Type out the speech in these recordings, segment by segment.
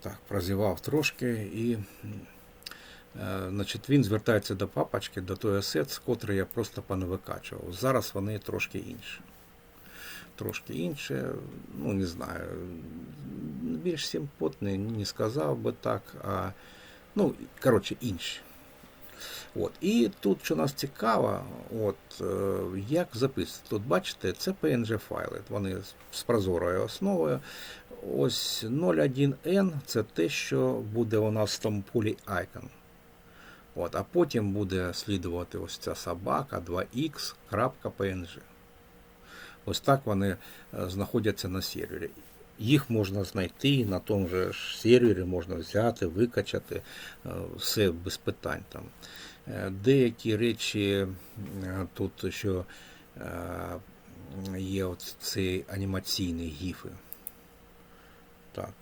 так, прозівав трошки і е, значить, він звертається до папочки, до той асет, з котрий я просто понавикачував. Зараз вони трошки інші. Трошки інше, ну не знаю, більш симпотний, не сказав би так, а ну, коротше, інші. От. І тут, що нас цікаво, от, е, як записувати. Тут бачите, це PNG файли. Вони з- прозорою основою. Ось 01N це те, що буде у нас в тому полі icon. От, а потім буде слідувати ось ця собака 2x.png. Ось так вони е, знаходяться на сервері. Їх можна знайти на тому же сервері, можна взяти, викачати, е, все без питань там. Е, Деякі речі е, тут, що є от цей анімаційний гіфи. Так,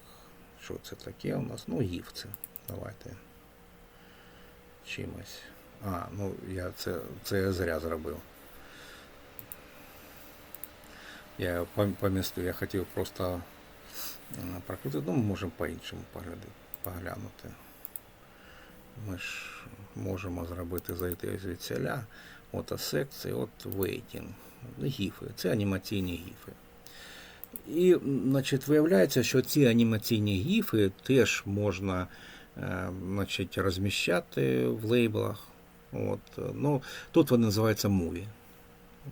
що це таке у нас? Ну, гіф це. Давайте. Чимось. А, ну я це, це я зря зробив. Я пом- помістив, я хотів просто е, прокрутити, ну, ми можемо по-іншому поглянути. Ми ж можемо зробити зайти звідсіля. От секції, от waiting. Гіфи. Це анімаційні гіфи. І, значить, виявляється, що ці анімаційні гіфи теж можна е, значить, розміщати в лейблах. От, ну, тут вони називаються movie.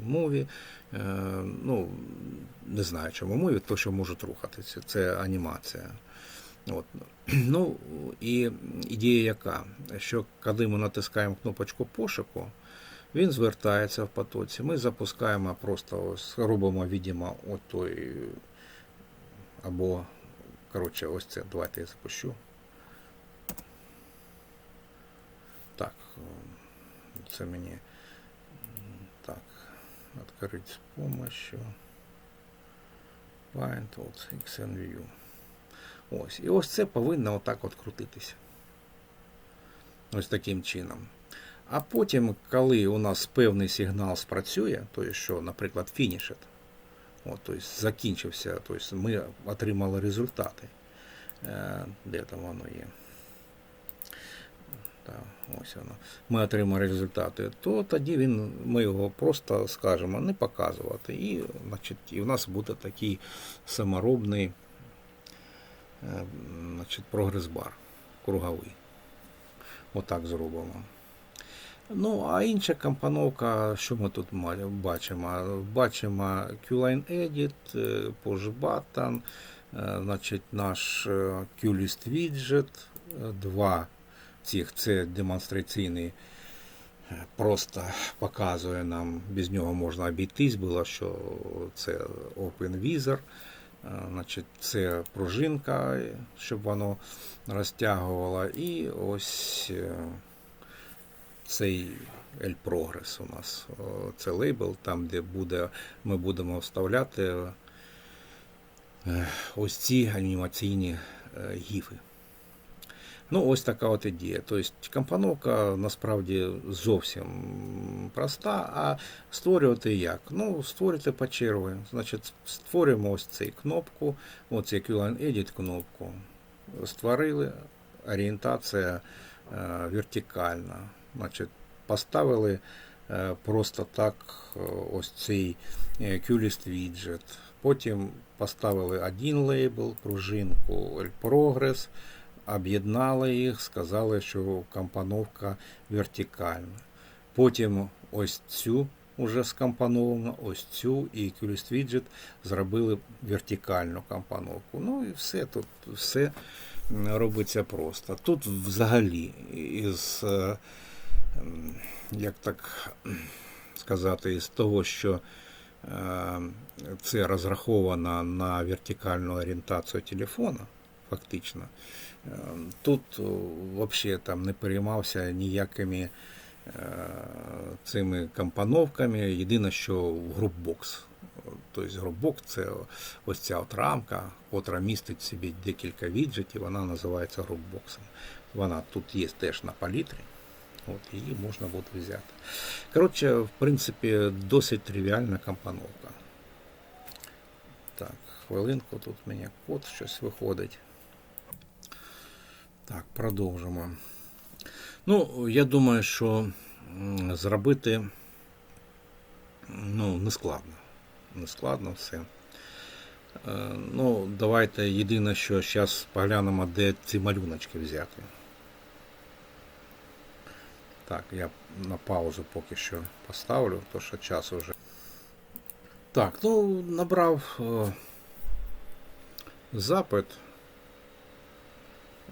Movie, е, ну, не знаю, чому movie, то що можуть рухатися. Це анімація. От. Ну, і ідея яка? Що коли ми натискаємо кнопочку пошуку, він звертається в потоці. Ми запускаємо просто ось, робимо, відомо, от той, або, коротше, ось це. Давайте я запущу. Так, це мені відкрити з помощью Find от, XNView. Ось. І ось це повинно отак от крутитися. Ось таким чином. А потім, коли у нас певний сигнал спрацює, то що, наприклад, фінішет, от, тобто закінчився, тобто ми отримали результати. Е, Де там воно є? Так, ось воно. Ми отримали результати, то тоді він, ми його просто скажемо не показувати. І, значить, і в нас буде такий саморобний е, значить, прогрес-бар круговий. Отак зробимо. Ну, а інша компоновка, що ми тут бачимо? Бачимо Q-Line Edit, е, Push Button, е, значить, наш Q-List Widget, е, два цих, це демонстраційний, е, просто показує нам, без нього можна обійтись, було, що це OpenVisor, е, значить, це пружинка, щоб воно розтягувало, і ось е, цей L Progress у нас. Це лейбл, там, де буде, ми будемо вставляти ось ці анімаційні гіфи. Ну, ось така от ідея. Тобто компоновка насправді зовсім проста, а створювати як? Ну, створювати по черзі. Значить, створюємо ось цю кнопку, ось цю QLine Edit кнопку. Створили, орієнтація е, вертикальна. Значить, поставили е, просто так е, ось цей QList. Потім поставили один лейбл, пружинку Progress, об'єднали їх, сказали, що компоновка вертикальна. Потім ось цю уже скомпоновано, ось цю і QList Widget зробили вертикальну компоновку. Ну і все тут все робиться просто. Тут взагалі із, е, як так сказати, із того, що е, це розраховано на вертикальну орієнтацію телефона, фактично. Е, Тут взагалі там не переймався ніякими е, цими компоновками. Єдине, що групбокс. Тобто групбокс це ось ця от рамка, котра містить в собі декілька віджитів, вона називається групбоксом. Вона тут є теж на палітрі. От, її можна буде взяти. Коротше, в принципі, досить тривіальна компоновка. Так, хвилинку, тут у мене код щось виходить. Так, продовжимо. Ну, я думаю, що зробити ну, не складно. Не складно все. Е, Ну, давайте єдине, що зараз поглянемо, де ці малюночки взяти. Так, я на паузу поки що поставлю, то що час уже. Так, ну, набрав е, запит.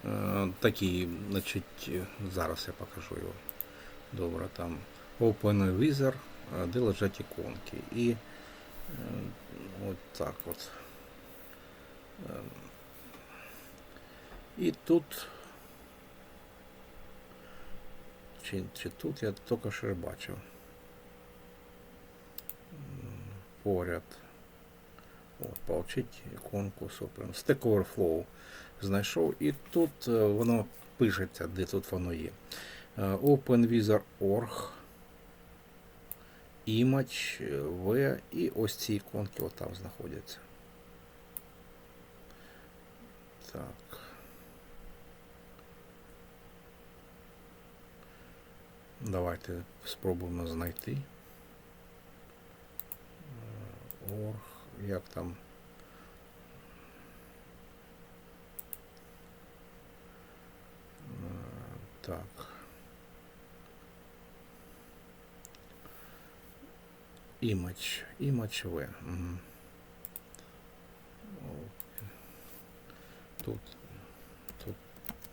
Е, такий, значить, зараз я покажу його. Добре, там Open Wizard, е, де лежать іконки. І е, от так от. І тут. Чи, чи тут я тільки що бачив. Поряд. Получить іконку Open. Stack Overflow знайшов. І тут е, воно пишеться, де тут воно є. Е, OpenWizard.org, Image, е, V і ось ці іконки от там знаходяться. Так. Давайте спробуємо знайти. Е, Org, як там. Е, Так. Image. Image V. Мгм. Тут, тут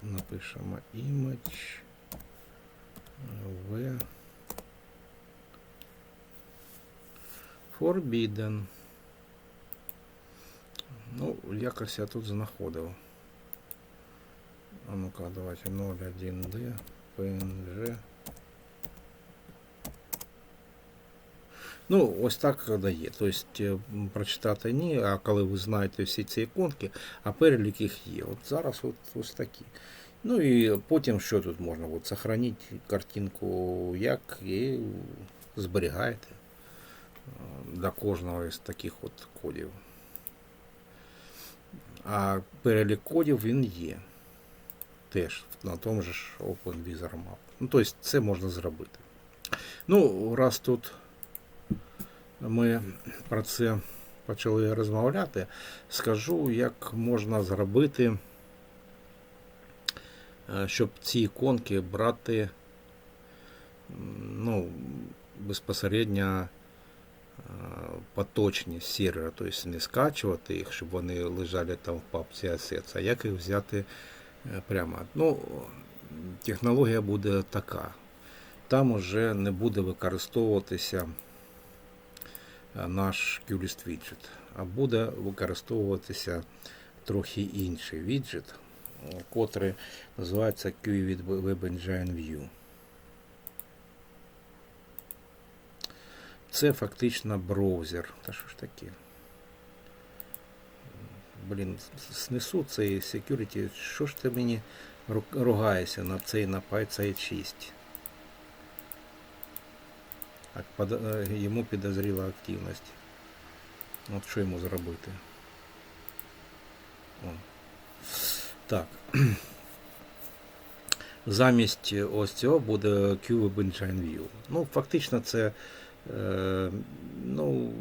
напишемо V. Forbidden. Якось я тут знаходив. А ну-ка, давайте 01D, PNG. Ну, ось так дає. Тобто м, прочитати ні, а коли ви знаєте всі ці іконки, а перелік їх є. От зараз от ось такі. Ну і потім що тут можна? От, сохранити картинку як і зберігаєте е, до кожного із таких от кодів. А перелік кодів він є. Теж на тому ж OpenVisor Map. Ну, тобто це можна зробити. Ну, раз тут ми про це почали розмовляти, скажу, як можна зробити, е, щоб ці іконки брати ну, безпосередньо поточні сервера, тобто не скачувати їх, щоб вони лежали там в папці Assets, а як їх взяти е, прямо. Ну, технологія буде така. Там уже не буде використовуватися е, наш QList widget, а буде використовуватися трохи інший віджит, е, котрий називається QE Web Engine View. Це фактично браузер. Та що ж таке? Блін, снесу цей security. Що ж ти мені ругаєшся на цей на Python 6? Так, под- е, йому підозріла активність. От що йому зробити? О. Так. Замість ось цього буде Cube Engine View. Ну, фактично, це ну,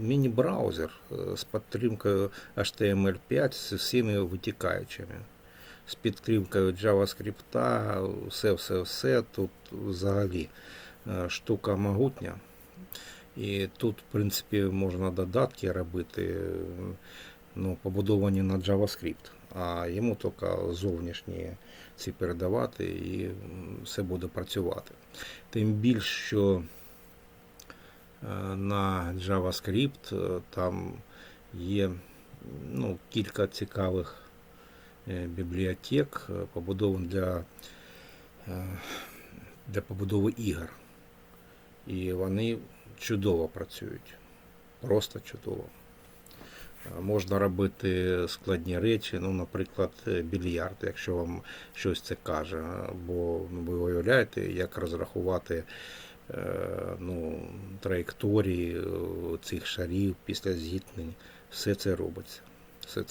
міні-браузер з підтримкою HTML5 з всіми витікаючими. З підтримкою JavaScript, все-все-все. Тут взагалі е, штука могутня. І тут, в принципі, можна додатки робити, ну, побудовані на JavaScript, а йому тільки зовнішні ці передавати і все буде працювати. Тим більше, що на JavaScript е, там є ну, кілька цікавих е, бібліотек, е, побудованих для, е, для побудови ігор. І вони чудово працюють. Просто чудово. Е, Можна робити складні речі, ну, наприклад, е, більярд, якщо вам щось це каже. Бо ну, ви уявляєте, як розрахувати е, ну, траєкторії е, цих шарів після зіткнень. Все це робиться. Все це